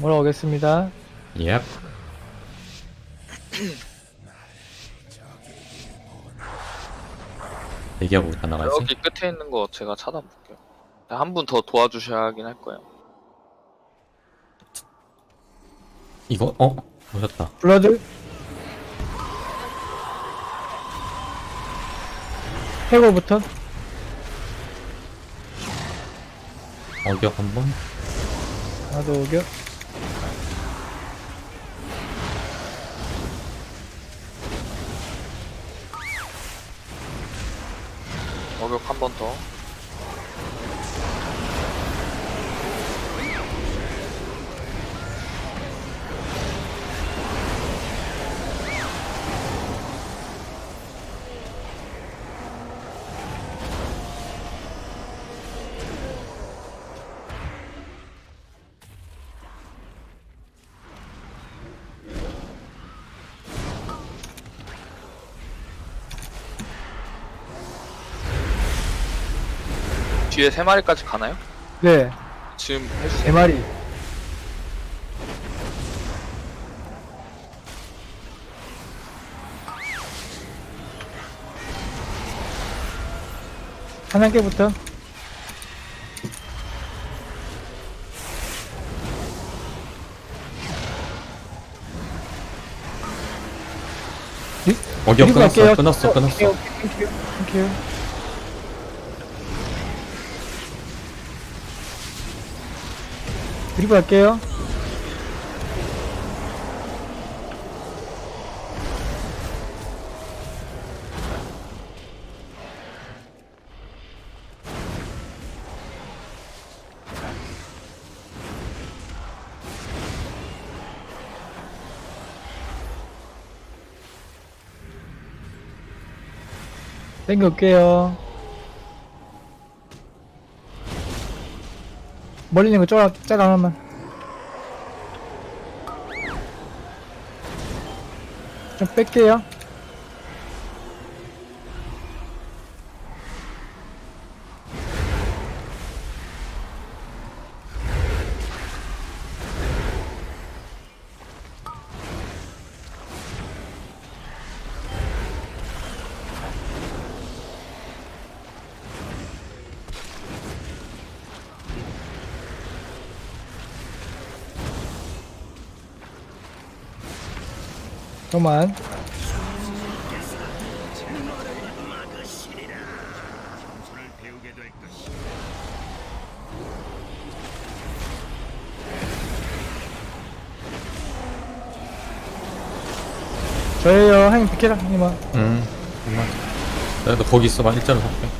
몰아오겠습니다. 예. 얘기하고 다 나가지. 여기 끝에 있는 거 제가 찾아볼게요. 한 분 더 도와주셔야 하긴 할 거예요. 이거 어 오셨다. 블러드. 해골부터. 어격 한번. 하나 더 오겨. 어격 뒤에 세 마리까지 가나요? 네. 지금 세 마리. 한 개부터. 어격 그리고 끊었어. 갈게요. 끊었어. 어, 끊었어. 오케이, 오케이, 땡큐, 땡큐. 그리고 갈게요. 땡겨올게요. 멀리 있는 거 쪼라, 짤 하나만. 좀 뺄게요. 그만. 저예요. 형님 비켜라, 형님아. 음. 정말. 나도 거기 있어봐. 일자로 살게.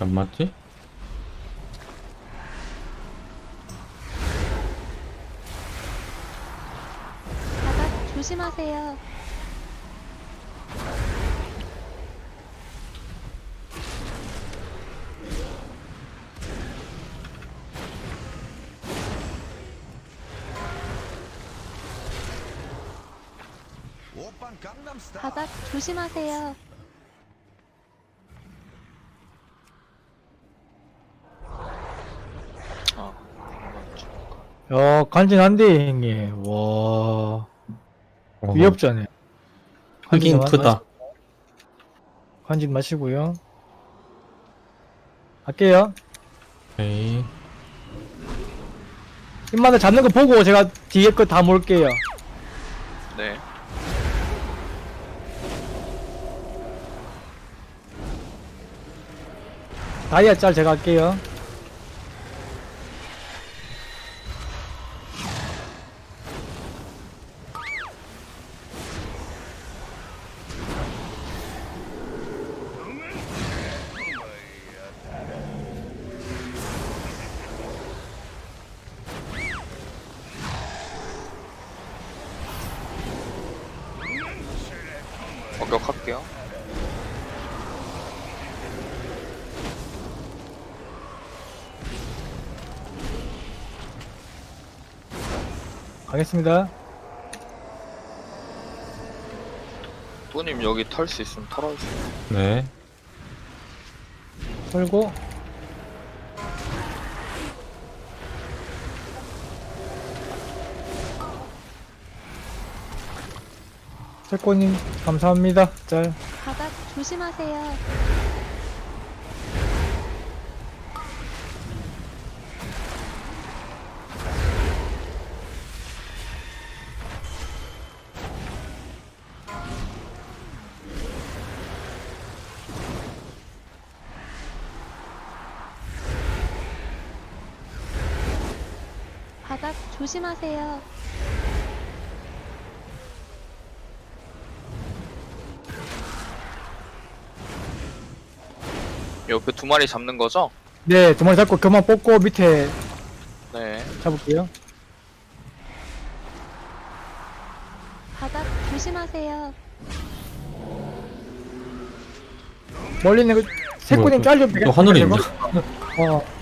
안 맞지? 바닥 조심하세요. 바닥 조심하세요. 야, 간지난데, 형님. 와. 어, 위협자네. 흑인 간지 크다. 간진 마시고요. 갈게요. 오케이. 입마다 잡는 거 보고 제가 뒤에 거 다 몰게요. 네. 다이아 짤 제가 할게요. 가겠습니다. 또님 여기 털수 있으면 털어주세요. 네. 털고. 채권님 감사합니다. 짤. 바닥 조심하세요. 조심하세요. 옆에 두 마리 잡는 거죠? 네, 두 마리 잡고 그만 뽑고 밑에 네. 잡을게요. 바닥 조심하세요. 멀리 있는 그 세코님 뭐야, 짤 좀. 또 하늘에 있냐? 어.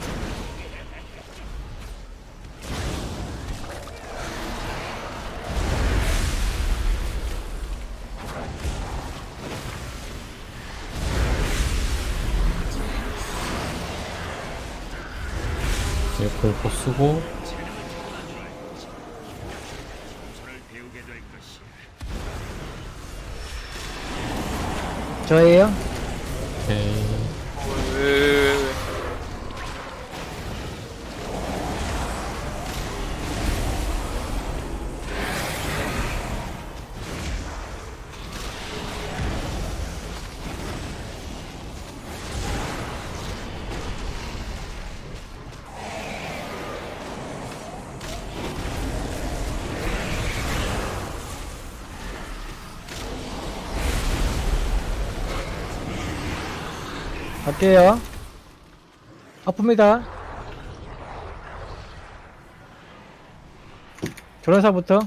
공포 쓰고 저예요. 오케이. 갈게요. 아픕니다. 조련사부터.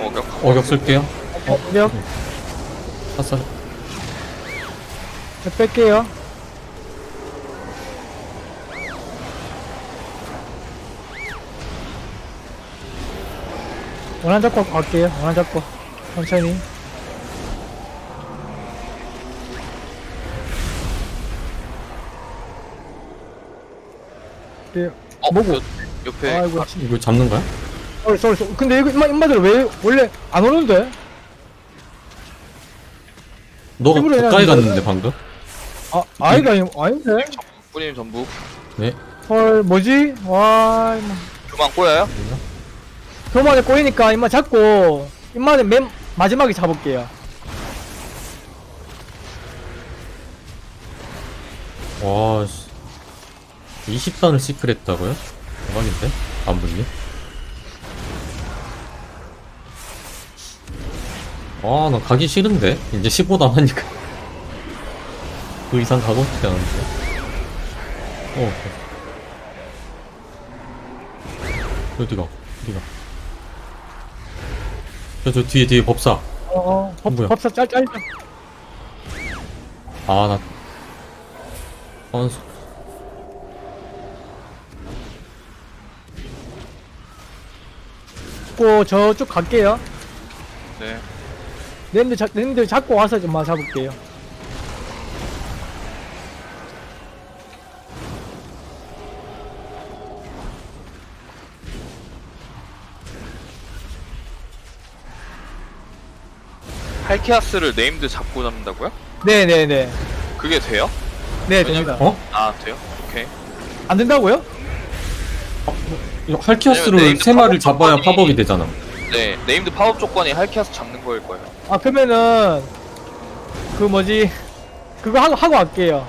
어격. 어격 쓸게요. 어, 몇? 샀어. 저 뺄게요. 원한 잡고 갈게요. 원한 잡고. 천천히. 네. 어, 뭐고? 여- 옆에 아이고, 이거 잡는 거야? sorry, sorry, sorry. 근데 이거 인마, 인마들 왜, 원래 안 오는데? 너가 가까이 해놨는데. 갔는데 방금? 아, 아이가 아니, 아닌데? 뿌님 전부 네. 헐, 뭐지? 와, 임마. 그만 꼬여요? 교만에 꼬이니까 임마 잡고, 임마는 맨 마지막에 잡을게요. 와, 씨. 20단을 시크했다고요? 대박인데? 안분님? 아, 나 가기 싫은데? 이제 15 남았니까. 그 이상 가고 싶지 않은데. 어. 어디가? 어디가? 저, 저 뒤에, 뒤에 법사. 어, 어, 법, 뭐야? 법사 짤, 짤. 아, 나. 선수. 잡고 저쪽 갈게요. 네. 랜드, 잡, 랜드 잡고 와서 좀 잡을게요. 할키아스를 네임드 잡고 잡는다고요? 네네네. 그게 돼요? 네, 됩니다. 어? 아 돼요? 오케이. 안 된다고요? 이거 할키아스를 네임드 세 마리를 잡아야 조건이- 팝업이 되잖아. 네. 네임드 파업 조건이 할키아스 잡는 거일 거예요. 아, 그러면은, 그 뭐지, 그거 하고, 하고 갈게요.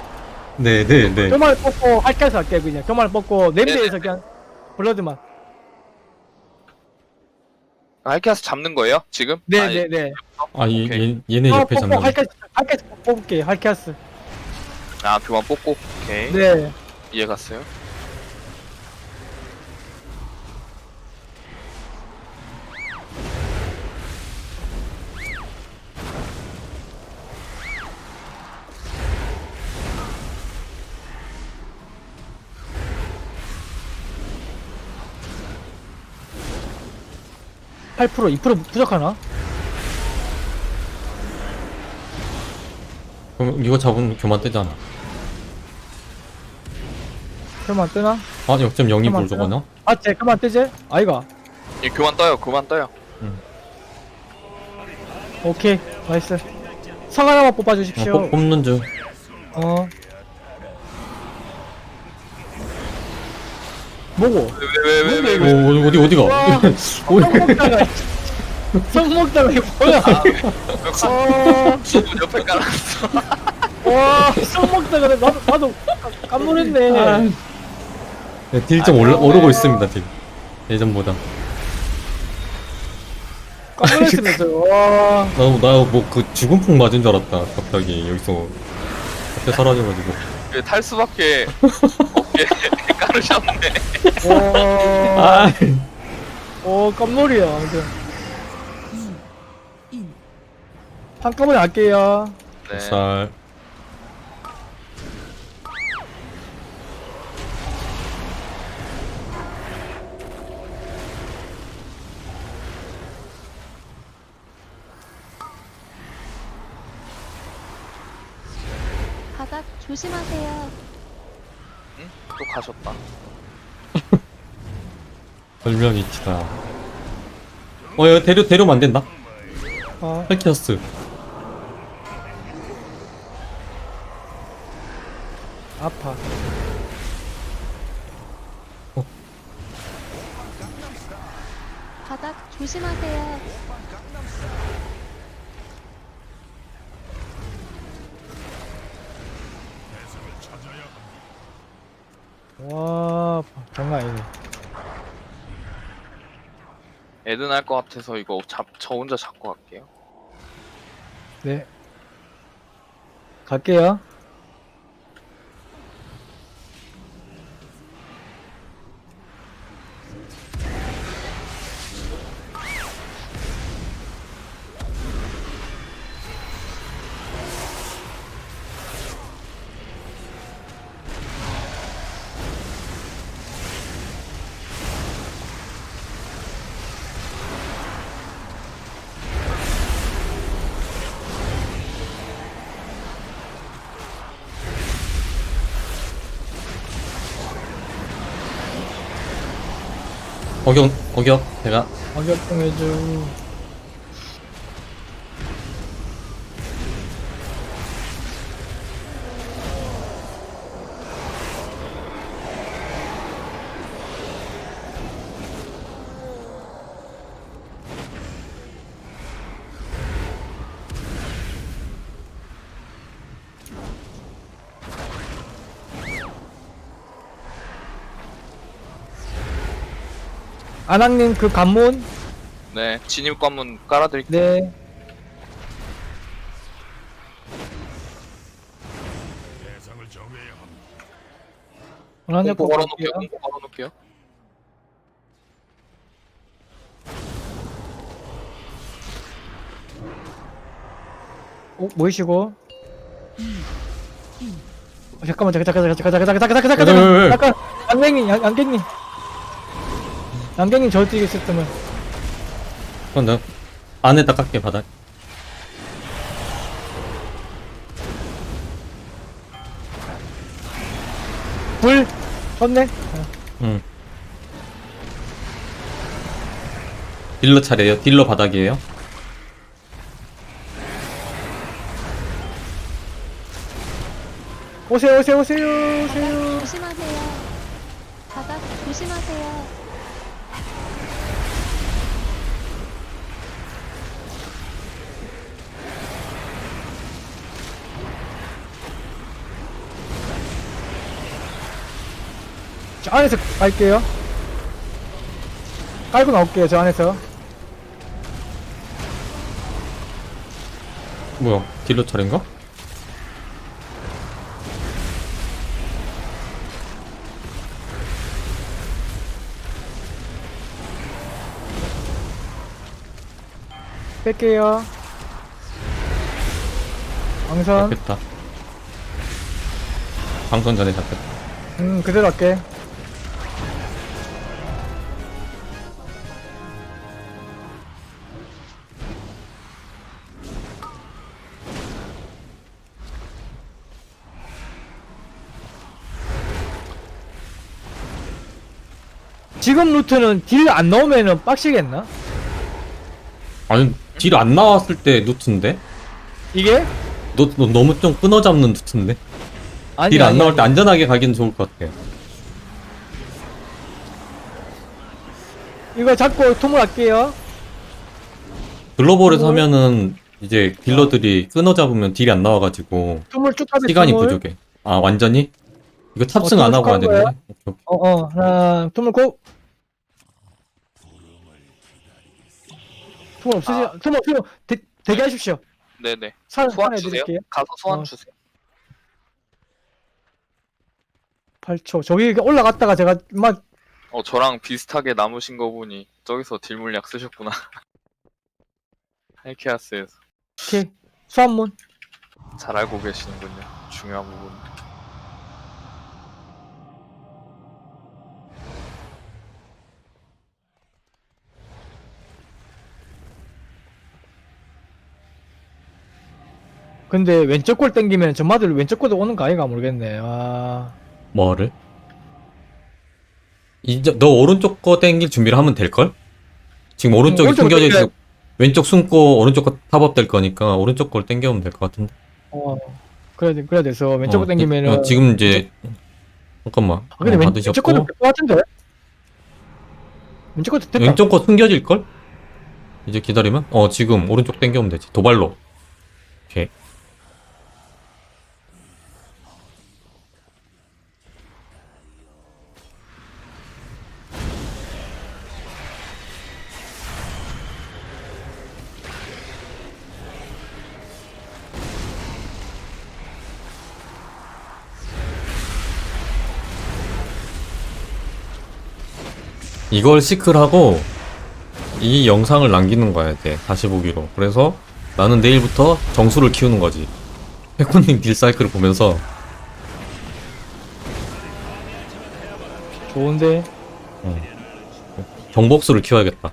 네, 네, 네. 교만을 뽑고, 할게서 할게요, 그냥. 교만을 뽑고, 랜드에서 그냥, 블러드만. 하이캐스 잡는 거예요? 지금? 아니, 네네네. 아 얘, 오케이. 얘, 얘네 어, 옆에 뽑고 잡는 거 할캐스 할캐스 뽑을게요. 할캐스. 아 교만 뽑고 오케이 네. 이해 갔어요. 팔%, 2% 부족하나? 그럼 이거 잡으면 교만 뜨잖아 그만 뜨나? 아 역점 영입 교만 올저거나 아, 쟤 그만 뜨지? 아이가. 예, 교만 떠요. 교만 떠요. 오케이. 나이스. 성 하나만 어, 뽑아주십시오. 뽑, 뽑는 중 어. 뭐고? 왜 왜 왜 왜 왜? 오, 어디 어디가 와. 어디 성 먹다가. 성 먹다가 이게 뭐야? 어. 문 옆에 깔았어. 와, 성 먹다가 나도, 나도 깜놀했네. 아. 네, 딜좀 올라 오르고 있습니다 딜 예전보다 깜놀했으면서. 와. 나나뭐 그 죽은 풍 맞은 줄 알았다 갑자기 여기서 갑자기 사라져가지고 그 탈 수밖에 없게 깔으셨네. 와. 아 오, 깜놀이야, 아무 한꺼번에 할게요. 네. 살 바닥 조심하세요. 응? 또 가셨다. 별명 이치다 어 여기 데려 데려면 안 된다 어. 헬키어스 아파. 바닥 조심하세요. 와, 장난 아니네. 애든 할 것 같아서 이거 잡, 저 혼자 잡고 갈게요. 네. 갈게요. 어경 제가 어격 좀 해줘. 아낙님 그 관문? 네, 진입 관문 깔아드릴게요. 네. 대상을 정해야 합니다. 원하는 공포 걸어놓을게요. 볼게요. 공포 걸어놓을게요. 어, 모이시고. 어, 잠깐만, 잠깐, 잠깐, 잠깐, 잠깐, 잠깐, 잠깐, 잠깐, 잠깐? 잠깐, 잠깐. 양, 양갱님. 양갱님 저 뛰게 있었으면. 그럼 내가 안에다 깎게 바닥 불! 쳤네? 응 딜러 차례예요 딜러 바닥이에요 오세요, 오세요, 오세요, 오세요. 조심하세요. 바닥 조심하세요. 안에서 갈게요. 깔고 나올게요, 저 안에서. 뭐야 딜러 차례인가? 뺄게요. 방선 잡겠다 방선 전에 잡혔다 음, 그대로 할게. 지금 루트는 딜 안 넣으면은 빡시겠나? 아니 딜 안 나왔을 때 루트인데? 이게? 너, 너 너무 좀 끊어잡는 루트인데? 아니, 딜 안 아니, 나올 때 아니. 안전하게 가기는 좋을 것 같아요 이거 잡고 토물 할게요. 글로벌에서 어. 하면은 이제 딜러들이 끊어잡으면 딜이 안 나와가지고 토물 쭉 하면 시간이 토물. 부족해 아 완전히? 이거 탑승 어, 안 하고 가야? 오케이, 오케이. 어, 어, 하나, 토물 고! 토물 없으시, 아. 토물, 토물, 대, 대기하십시오. 네네. 살, 소환 살해 주세요. 드릴게요. 가서 소환 어. 주세요. 8초. 저기 올라갔다가 제가 막, 어 저랑 비슷하게 남으신 거 보니 저기서 딜 물약 쓰셨구나. 할케아스에서 이렇게, 수한문. 잘 알고 계시는군요. 중요한 부분. 근데 왼쪽 골 땡기면 전마들 왼쪽 골도 오는 거 아이가 모르겠네. 아, 뭐를? 이제 너 오른쪽 거 땡길 준비를 하면 될 걸? 지금 오른쪽이 오른쪽 숨겨져 있어 땡겨야- 왼쪽 숨고 오른쪽 거 탑업 될 거니까 오른쪽 걸 땡겨오면 될 것 같은데 어, 그래야 돼, 그래야 돼서 왼쪽 어, 골 땡기면은. 어, 지금 이제 잠깐만 아, 근데 어, 왼, 받으셨고 왼쪽 골도 될것 같은데? 왼쪽 골도 됐다. 왼쪽 거 숨겨질 걸? 이제 기다리면? 어 지금 오른쪽 땡겨오면 되지 도발로 오케이 이걸 시클하고 이 영상을 남기는 거야 돼 다시 보기로. 그래서 나는 내일부터 정수를 키우는 거지. 페코님 딜 사이클을 보면서. 좋은데. 정복수를 키워야겠다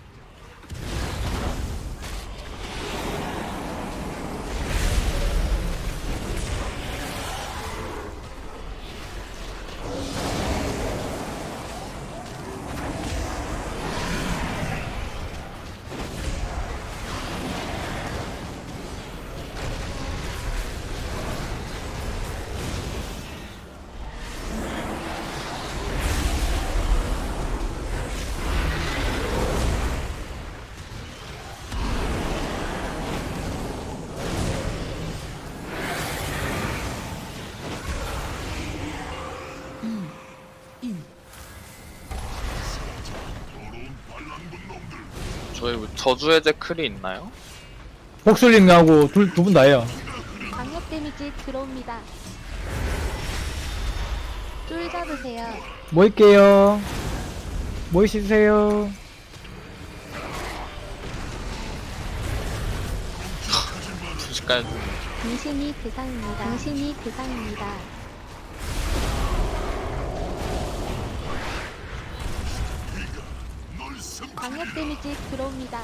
저희 뭐 저주 해제 클이 있나요? 복술님하고 둘, 두 분 다예요. 강력 데미지 들어옵니다. 쫄 잡으세요. 모일게요. 모이시세요. 순식간에 좀 당신이 대상입니다. 당신이 대상입니다. 강력 데미지 들어옵니다.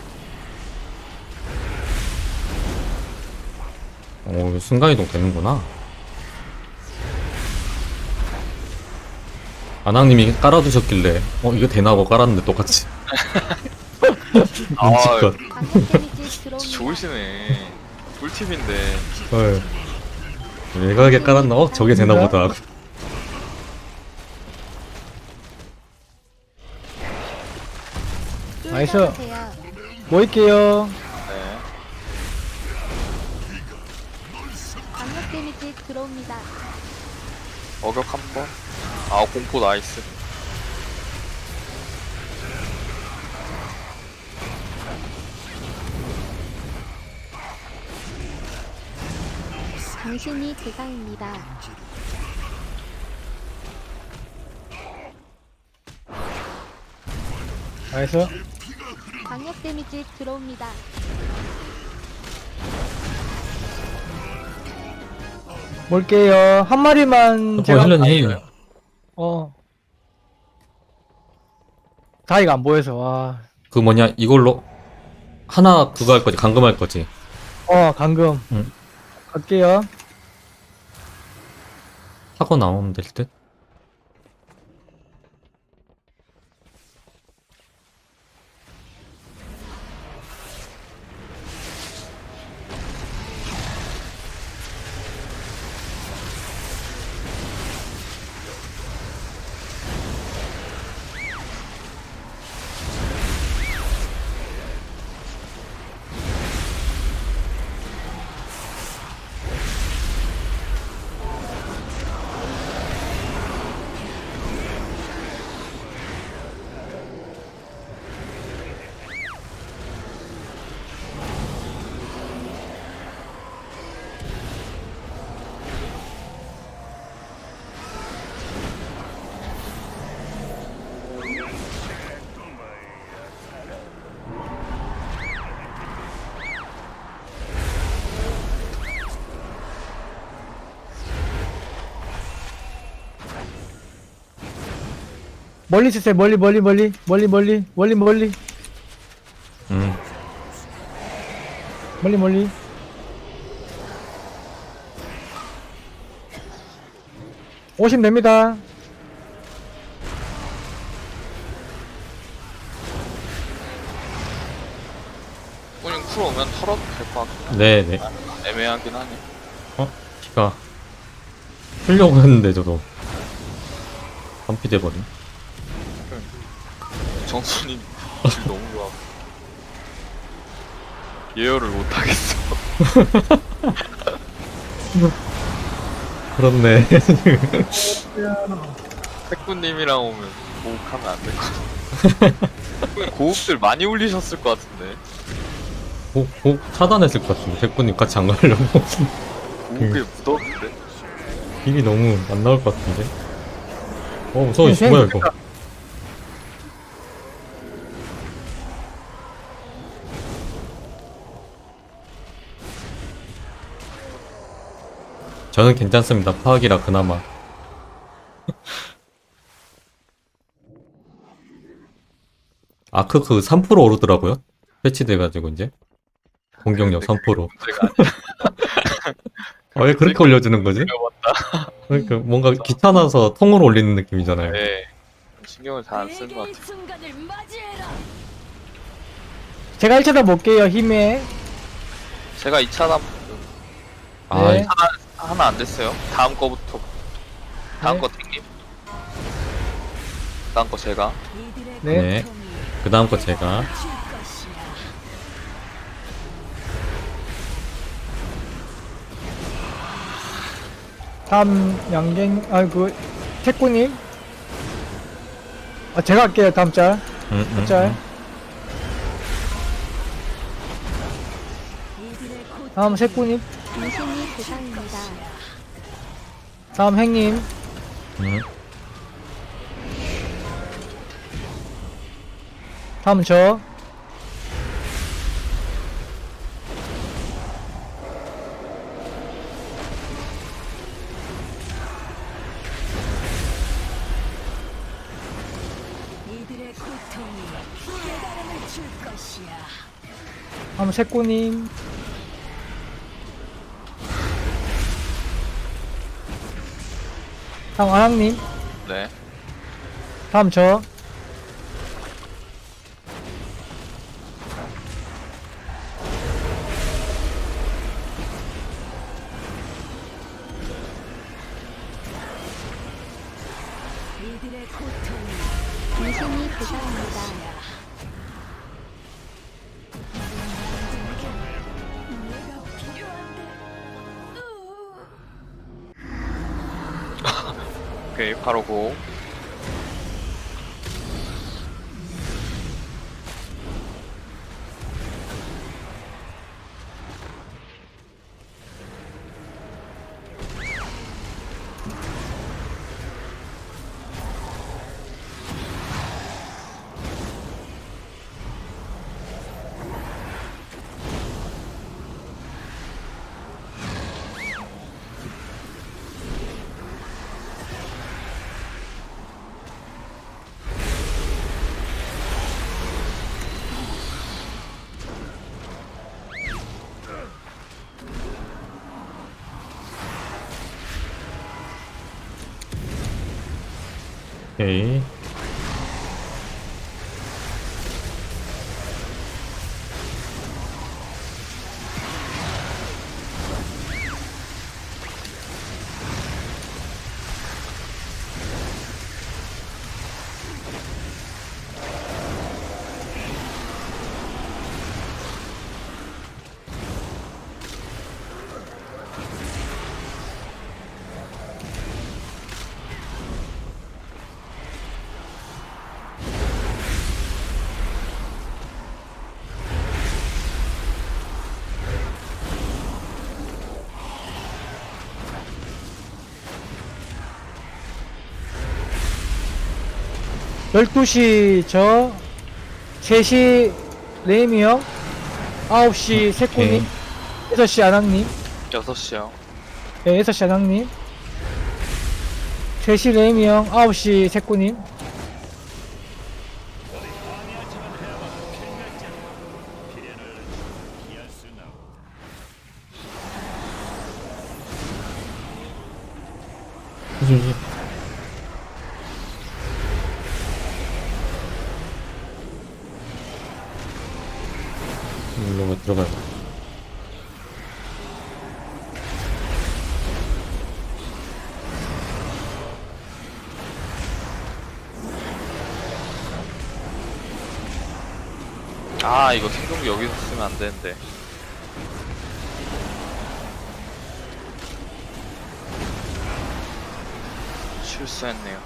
오 이거 순간이동 되는구나 아낭님이 깔아두셨길래 어 이거 되나 하고 깔았는데 똑같이 아, 눈치껏 강력 데미지 들어옵니다. 좋으시네. 꿀팁인데 헐 내가 이게 깔았나? 어 저게 되나 보다 나이스. 모일게요. 네. 강력 데미지 들어옵니다. 어격 한 번. 아 공포 나이스. 당신이 대상입니다. 나이스. 강력 데미지 들어옵니다. 볼게요. 한 마리만 어, 제가 힐러님. 어. 다이가 안 보여서 와. 그 뭐냐, 이걸로 하나 그거 할 거지, 감금할 거지. 어, 감금. 응. 갈게요. 하고 나오면 될 듯? 멀리 쓰세요. 멀리 멀리 멀리 멀리 멀리 멀리 멀리 음. 멀리 멀리. 오시면 됩니다. 꾸님 쿨 오면 털어도 될 것 같긴 네네. 한데 애매하긴 하네. 어? 피가. 풀려고 했는데, 저도. 반피 돼버린. 정수님 질 너무 좋아. 예열을 못 하겠어. 그렇네. 백구님이랑 오면 고욱하면 안 될 것 같아. 고욱들 많이 울리셨을 것 같은데. 고, 고, 차단했을 것 같은데. 백구님 같이 안 가려고. 고욱에 묻었는데. 힐이 너무 안 나올 것 같은데. 어, 무서워. 네, 씨, 뭐야, 이거. 저는 괜찮습니다. 파악이라 그나마. 아크 그 3% 오르더라고요. 패치돼가지고 이제 공격력 3%. 문제가 아니야. 아, 왜 그렇게 올려주는 거지? 그러니까 뭔가 귀찮아서 통으로 올리는 느낌이잖아요. 네. 신경을 잘안 쓰는 것 같아. 순간을 맞이해라. 제가 1차단 볼게요. 힘에. 제가 2차 남 아, 네. 하나 안 됐어요. 다음 거부터. 다음 네. 거 탱님. 다음 거 제가. 네. 네. 그 다음 거 제가. 다음 양갱 아그 태꾸님. 아 제가 할게요. 다음 짤. 음, 음, 짤. 음. 다음 세꾸님. 당신이 대상입니다. 다음 행님. 음. 다음 저. 이들의 고통이 깨달음을 줄 것이야. 다음 세꾸님. 다음 아랑님. 네. 다음 저. 诶 12시 저 3시 레이미 형 9시 세코님 6시 아낙님. 6시요. 네, 6시 아낙님. 3시 레이미 형 9시 세코님. 아, 이거 생존기 여기서 쓰면 안 되는데. 실수했네요.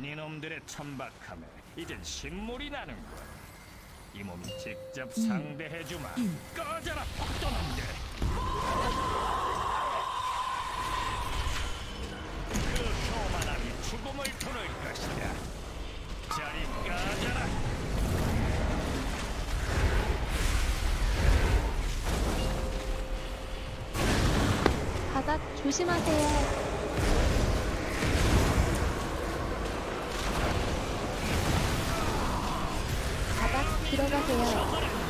니놈들의 천박함에 이젠 신물이 나는군. 이 몸이 직접 상대해주마. 꺼져라 폭도놈들. 죽음을 부를 것이다. 저리 꺼져라. 바닥 조심하세요. 바닥 들어가세요.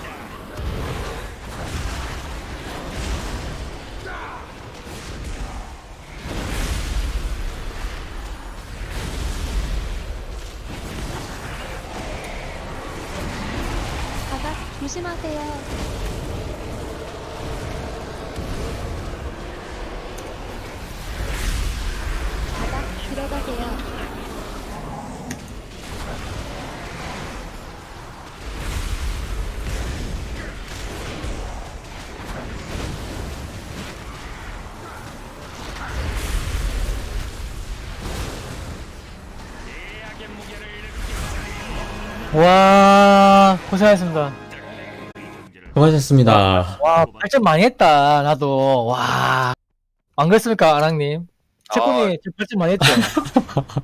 조심하세요. 바닥 들어가세요. 와 고생하셨습니다 수 고하셨습니다. 와 발전 많이 했다 나도. 와 안 그랬습니까 아낙님? 아. 세꾸님 발전 많이 했죠